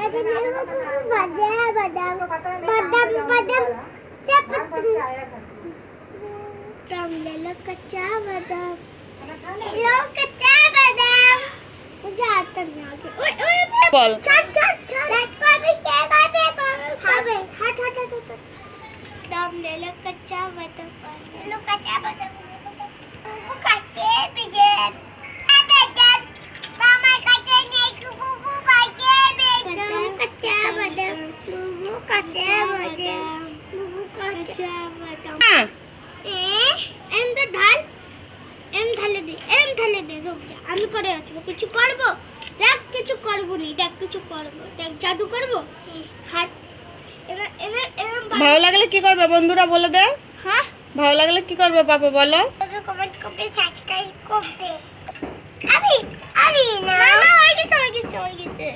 कहते नहीं वो बदम बदम बदम बदम चप तुम ले लो कच्चा बदम लो कच्चा बदम मुझे हाथ तक ना के ओए ओए बॉल छट छट छट को भी के का पे को हाँ बे हाँ हाँ हाँ तुम ले लो कच्चा बदम ले लो कच्चा बदम এম তো ঢাল এম ঢালে দে এম ঢালে দে আমি করে আসব কিছু করব দেখ কিছু করব নি দেখ কিছু করব দেখ জাদু করব হাত ভালো লাগলে কি করবে বন্ধুরা বলে দে। হ্যাঁ? ভালো লাগলে কি করবে পাপা বলো। কমেন্ট করবে সাবস্ক্রাইব করবে। আমি আমি না হয়ে গেছে হয়ে গেছে হয়ে গেছে।